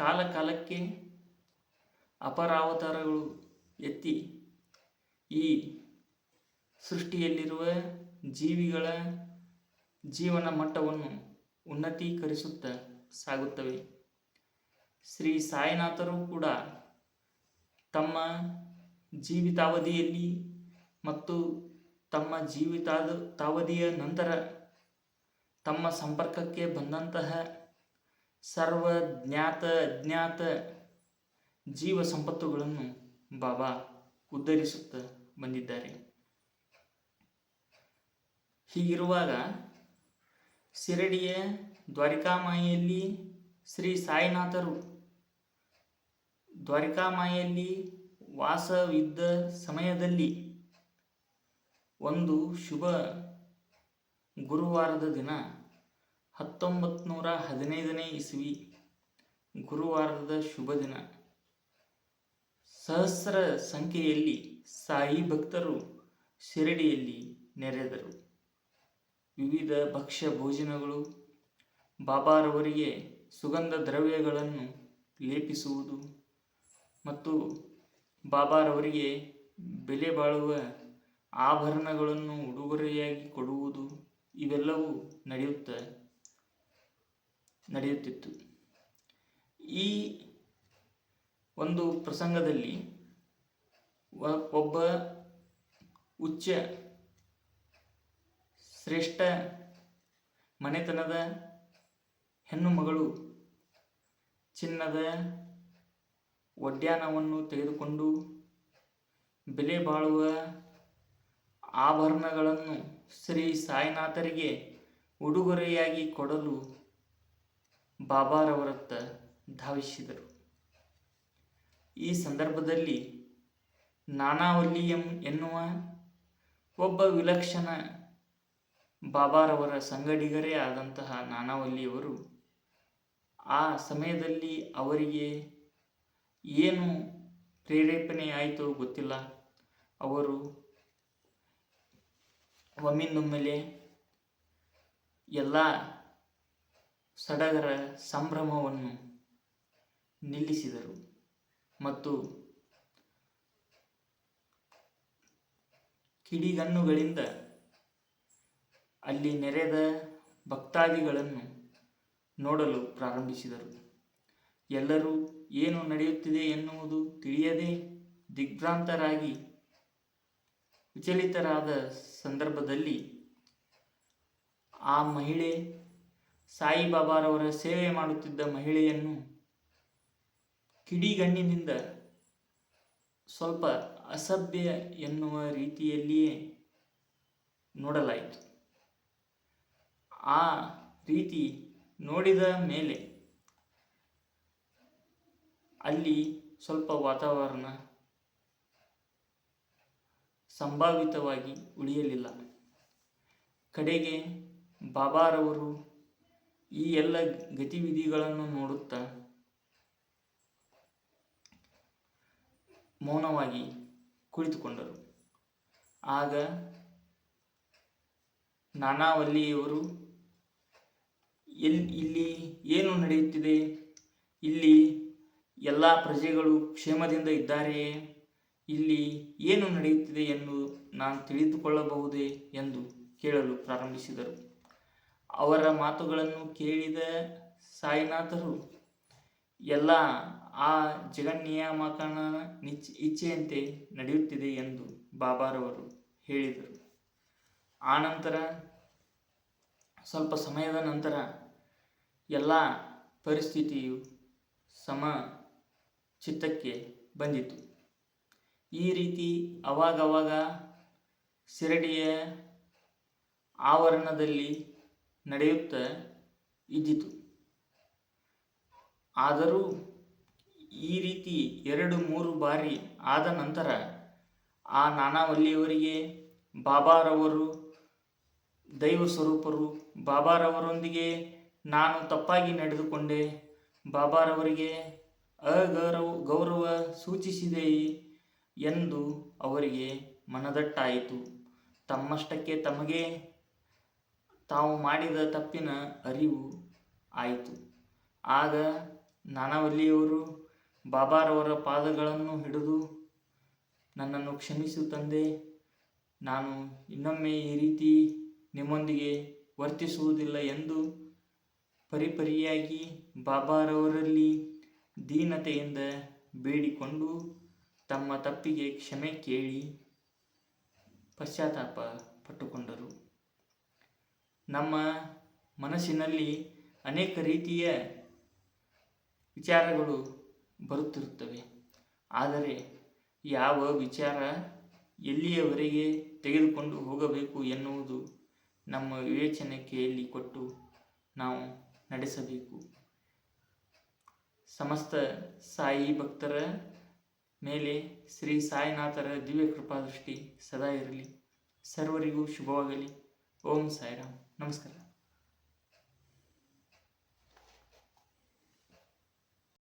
ಕಾಲ ಕಾಲಕ್ಕೆ ಅಪರಾವತಾರಗಳು ಎತ್ತಿ ಈ ಸೃಷ್ಟಿಯಲ್ಲಿರುವ ಜೀವಿಗಳ ಜೀವನ ಮಟ್ಟವನ್ನು ಉನ್ನತೀಕರಿಸುತ್ತಾ ಸಾಗುತ್ತವೆ. ಶ್ರೀ ಸಾಯಿನಾಥರು ಕೂಡ ತಮ್ಮ ಜೀವಿತಾವಧಿಯಲ್ಲಿ ಮತ್ತು ತಮ್ಮ ಜೀವಿತಾದ ತಾವಧಿಯ ನಂತರ ತಮ್ಮ ಸಂಪರ್ಕಕ್ಕೆ ಬಂದಂತಹ ಸರ್ವ ಜ್ಞಾತ ಅಜ್ಞಾತ ಜೀವ ಸಂಪತ್ತುಗಳನ್ನು ಬಾಬಾ ಉದ್ಧರಿಸುತ್ತಾ ಬಂದಿದ್ದಾರೆ. ಹೀಗಿರುವಾಗ ಶಿರಡಿಯ ದ್ವಾರಿಕಾಮಾಯಿಯಲ್ಲಿ ಶ್ರೀ ಸಾಯಿನಾಥರು ದ್ವಾರಿಕಾಮಾಯಿಯಲ್ಲಿ ವಾಸವಿದ್ದ ಸಮಯದಲ್ಲಿ ಒಂದು ಶುಭ ಗುರುವಾರದ ದಿನ ಹತ್ತೊಂಬತ್ತು ನೂರ ಹದಿನೈದನೇ ಇಸವಿ ಗುರುವಾರದ ಶುಭ ದಿನ. ಸಹಸ್ರ ಸಂಖ್ಯೆಯಲ್ಲಿ ಸಾಯಿ ಭಕ್ತರು ಶಿರಡಿಯಲ್ಲಿ ನೆರೆದರು. ವಿವಿಧ ಭಕ್ಷ್ಯ ಭೋಜನಗಳು, ಬಾಬಾರವರಿಗೆ ಸುಗಂಧ ದ್ರವ್ಯಗಳನ್ನು ಲೇಪಿಸುವುದು ಮತ್ತು ಬಾಬಾರವರಿಗೆ ಬೆಲೆ ಬಾಳುವ ಆಭರಣಗಳನ್ನು ಉಡುಗೊರೆಯಾಗಿ ಕೊಡುವುದು ಇವೆಲ್ಲವೂ ನಡೆಯುತ್ತ ನಡೆಯುತ್ತಿತ್ತು. ಈ ಒಂದು ಪ್ರಸಂಗದಲ್ಲಿ ಒಬ್ಬ ಉಚ್ಚ ಶ್ರೇಷ್ಠ ಮನೆತನದ ಹೆಣ್ಣು ಮಗಳು ಚಿನ್ನದ ಒಡ್ಯಾನವನ್ನು ತೆಗೆದುಕೊಂಡು ಬೆಲೆ ಬಾಳುವ ಆಭರಣಗಳನ್ನು ಶ್ರೀ ಸಾಯಿನಾಥರಿಗೆ ಉಡುಗೊರೆಯಾಗಿ ಕೊಡಲು ಬಾಬಾರವರತ್ತ ಧಾವಿಸಿದರು. ಈ ಸಂದರ್ಭದಲ್ಲಿ ನಾನಾವಲ್ಲಿ ಎಂ ಎನ್ನುವ ಒಬ್ಬ ವಿಲಕ್ಷಣ ಬಾಬಾರವರ ಸಂಗಡಿಗರೇ ಆದಂತಹ ನಾನಾವಲ್ಲಿಯವರು ಆ ಸಮಯದಲ್ಲಿ ಅವರಿಗೆ ಏನು ಪ್ರೇರೇಪಣೆ ಆಯಿತೋ ಗೊತ್ತಿಲ್ಲ. ಅವರು ಒಮ್ಮಿಂದೊಮ್ಮೆಲೆ ಎಲ್ಲ ಸಡಗರ ಸಂಭ್ರಮವನ್ನು ನಿಲ್ಲಿಸಿದರು ಮತ್ತು ಕಿಡಿಗಣ್ಣುಗಳಿಂದ ಅಲ್ಲಿ ನೆರೆದ ಭಕ್ತಾದಿಗಳನ್ನು ನೋಡಲು ಪ್ರಾರಂಭಿಸಿದರು. ಎಲ್ಲರೂ ಏನು ನಡೆಯುತ್ತಿದೆ ಎನ್ನುವುದು ತಿಳಿಯದೆ ದಿಗ್ಭ್ರಾಂತರಾಗಿ ವಿಚಲಿತರಾದ ಸಂದರ್ಭದಲ್ಲಿ ಆ ಮಹಿಳೆ ಸಾಯಿಬಾಬಾರವರ ಸೇವೆ ಮಾಡುತ್ತಿದ್ದ ಮಹಿಳೆಯನ್ನು ಕಿಡಿಗಣ್ಣಿನಿಂದ ಸ್ವಲ್ಪ ಅಸಭ್ಯ ಎನ್ನುವ ರೀತಿಯಲ್ಲಿಯೇ ನೋಡಲಾಯಿತು. ಆ ರೀತಿ ನೋಡಿದ ಮೇಲೆ ಅಲ್ಲಿ ಸ್ವಲ್ಪ ವಾತಾವರಣ ಸಂಭಾವಿತವಾಗಿ ಉಳಿಯಲಿಲ್ಲ. ಕಡೆಗೆ ಬಾಬಾರವರು ಈ ಎಲ್ಲ ಗತಿವಿಧಿಗಳನ್ನು ನೋಡುತ್ತಾ ಮೌನವಾಗಿ ಕುಳಿತುಕೊಂಡರು. ಆಗ ನಾನಾವಲ್ಲಿಯವರು ಎಲ್ಲಿ ಇಲ್ಲಿ ಏನು ನಡೆಯುತ್ತಿದೆ? ಇಲ್ಲಿ ಎಲ್ಲ ಪ್ರಜೆಗಳು ಕ್ಷೇಮದಿಂದ ಇದ್ದಾರೆಯೇ? ಇಲ್ಲಿ ಏನು ನಡೆಯುತ್ತಿದೆ ಎಂದು ನಾನು ತಿಳಿದುಕೊಳ್ಳಬಹುದೇ ಎಂದು ಕೇಳಲು ಪ್ರಾರಂಭಿಸಿದರು. ಅವರ ಮಾತುಗಳನ್ನು ಕೇಳಿದ ಸಾಯಿನಾಥರು, ಎಲ್ಲ ಆ ಜಗನ್ನಿಯಾಮಕನ ನಿಚ್ ಇಚ್ಛೆಯಂತೆ ನಡೆಯುತ್ತಿದೆ ಎಂದು ಬಾಬಾರವರು ಹೇಳಿದರು. ಆನಂತರ ಸ್ವಲ್ಪ ಸಮಯದ ನಂತರ ಎಲ್ಲ ಪರಿಸ್ಥಿತಿಯು ಸಮ ಚಿತ್ತಕ್ಕೆ ಬಂದಿತು. ಈ ರೀತಿ ಅವಾಗವಾಗ ಶಿರಡಿಯ ಆವರಣದಲ್ಲಿ ನಡೆಯುತ್ತಾ, ಇದ್ದಿತು. ಆದರೂ ಈ ರೀತಿ ಎರಡು, ಮೂರು ಬಾರಿ ಆದ ನಂತರ ಆ ನಾನಾವಲ್ಲಿಯವರಿಗೆ ಬಾಬಾರವರು, ದೈವ ಸ್ವರೂಪರು, ಬಾಬಾರವರೊಂದಿಗೆ ನಾನು ತಪ್ಪಾಗಿ ನಡೆದುಕೊಂಡೆ. ಬಾಬಾರವರಿಗೆ ಅಗೌರವ, ಗೌರವ ಸೂಚಿಸಿದೆ ಎಂದು ಅವರಿಗೆ ಮನದಟ್ಟಾಯಿತು. ತಮ್ಮಷ್ಟಕ್ಕೆ ತಮಗೆ ತಾವು ಮಾಡಿದ ತಪ್ಪಿನ ಅರಿವು ಆಯಿತು. ಆಗ ನಾನಾವಲ್ಲಿಯವರು ಬಾಬಾರವರ ಪಾದಗಳನ್ನು ಹಿಡಿದು ನನ್ನನ್ನು ಕ್ಷಮಿಸು ತಂದೆ, ನಾನು ಇನ್ನೊಮ್ಮೆ ಈ ರೀತಿ ನಿಮ್ಮೊಂದಿಗೆ ವರ್ತಿಸುವುದಿಲ್ಲ ಎಂದು ಪರಿಪರಿಯಾಗಿ ಬಾಬಾರವರಲ್ಲಿ ದೀನತೆಯಿಂದ ಬೇಡಿಕೊಂಡು ತಮ್ಮ ತಪ್ಪಿಗೆ ಕ್ಷಮೆ ಕೇಳಿ ಪಶ್ಚಾತ್ತಾಪ ಪಟ್ಟುಕೊಂಡರು. ನಮ್ಮ ಮನಸ್ಸಿನಲ್ಲಿ ಅನೇಕ ರೀತಿಯ ವಿಚಾರಗಳು ಬರುತ್ತಿರುತ್ತವೆ. ಆದರೆ ಯಾವ ವಿಚಾರ ಎಲ್ಲಿಯವರೆಗೆ ತೆಗೆದುಕೊಂಡು ಹೋಗಬೇಕು ಎನ್ನುವುದು ನಮ್ಮ ವಿವೇಚನೆ ಕೈಯಲ್ಲಿ ಕೊಟ್ಟು ನಾವು ನಡೆಸಬೇಕು. ಸಮಸ್ತ ಸಾಯಿ ಭಕ್ತರ ಮೇಲೆ ಶ್ರೀ ಸಾಯಿನಾಥರ ದಿವ್ಯ ಕೃಪಾದೃಷ್ಟಿ ಸದಾ ಇರಲಿ. ಸರ್ವರಿಗೂ ಶುಭವಾಗಲಿ. ಓಂ ಸಾಯಿರಾಮ್. ನಮಸ್ಕಾರ.